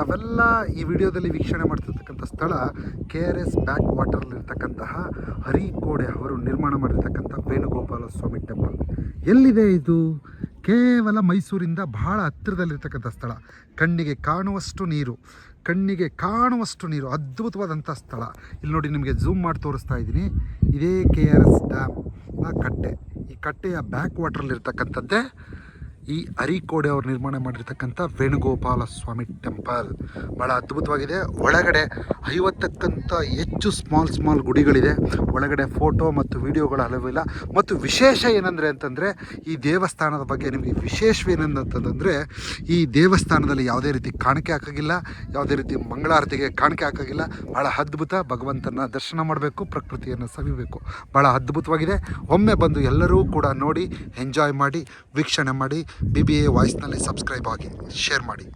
ತಾವೆಲ್ಲ ಈ ವಿಡಿಯೋದಲ್ಲಿ ವೀಕ್ಷಣೆ ಮಾಡ್ತಿರ್ತಕ್ಕಂಥ ಸ್ಥಳ ಕೆ ಆರ್ ಎಸ್ ಬ್ಯಾಕ್ ವಾಟರ್ಲಿರ್ತಕ್ಕಂತಹ ಹರಿಕೋಡೆ ಅವರು ನಿರ್ಮಾಣ ಮಾಡಿರ್ತಕ್ಕಂಥ ವೇಣುಗೋಪಾಲ ಸ್ವಾಮಿ ಟೆಂಪಲ್. ಎಲ್ಲಿದೆ ಇದು? ಕೇವಲ ಮೈಸೂರಿಂದ ಬಹಳ ಹತ್ತಿರದಲ್ಲಿರ್ತಕ್ಕಂಥ ಸ್ಥಳ. ಕಣ್ಣಿಗೆ ಕಾಣುವಷ್ಟು ನೀರು. ಕಣ್ಣಿಗೆ ಕಾಣುವಷ್ಟು ನೀರು. ಅದ್ಭುತವಾದಂಥ ಸ್ಥಳ. ಇಲ್ಲಿ ನೋಡಿ ನಿಮಗೆ ಝೂಮ್ ಮಾಡಿ ತೋರಿಸ್ತಾ ಇದ್ದೀನಿ. ಇದೇ ಕೆ ಆರ್ ಎಸ್ ಡ್ಯಾಮ್ನ ಕಟ್ಟೆ. ಈ ಕಟ್ಟೆಯ ಬ್ಯಾಕ್ ವಾಟ್ರಲ್ಲಿರ್ತಕ್ಕಂಥದ್ದೇ ಈ ಅರಿಕೋಡೆ ಅವರು ನಿರ್ಮಾಣ ಮಾಡಿರ್ತಕ್ಕಂಥ ವೇಣುಗೋಪಾಲ ಸ್ವಾಮಿ ಟೆಂಪಲ್. ಭಾಳ ಅದ್ಭುತವಾಗಿದೆ. ಒಳಗಡೆ ಐವತ್ತಕ್ಕಂಥ ಹೆಚ್ಚು ಸ್ಮಾಲ್ ಸ್ಮಾಲ್ ಗುಡಿಗಳಿದೆ. ಒಳಗಡೆ ಫೋಟೋ ಮತ್ತು ವಿಡಿಯೋಗಳು ಹಲವಿಲ್ಲ ಮತ್ತು ವಿಶೇಷ ಏನಂದರೆ ಅಂತಂದರೆ, ಈ ದೇವಸ್ಥಾನದ ಬಗ್ಗೆ ನಿಮಗೆ ವಿಶೇಷವೇನಂತಂದರೆ ಈ ದೇವಸ್ಥಾನದಲ್ಲಿ ಯಾವುದೇ ರೀತಿ ಕಾಣಿಕೆ ಹಾಕೋಗಿಲ್ಲ. ಯಾವುದೇ ರೀತಿ ಮಂಗಳಾರತಿಗೆ ಕಾಣಿಕೆ ಹಾಕೋಗಿಲ್ಲ. ಭಾಳ ಅದ್ಭುತ. ಭಗವಂತನ ದರ್ಶನ ಮಾಡಬೇಕು, ಪ್ರಕೃತಿಯನ್ನು ಸವಿಬೇಕು ಭಾಳ ಅದ್ಭುತವಾಗಿದೆ. ಒಮ್ಮೆ ಬಂದು ಎಲ್ಲರೂ ಕೂಡ ನೋಡಿ ಎಂಜಾಯ್ ಮಾಡಿ, ವೀಕ್ಷಣೆ ಮಾಡಿ ಬಿ ಬಿ ಎ ವಾಯ್ಸ್ನಲ್ಲಿ ಸಬ್ಸ್ಕ್ರೈಬ್ ಆಗಿ ಶೇರ್ ಮಾಡಿ.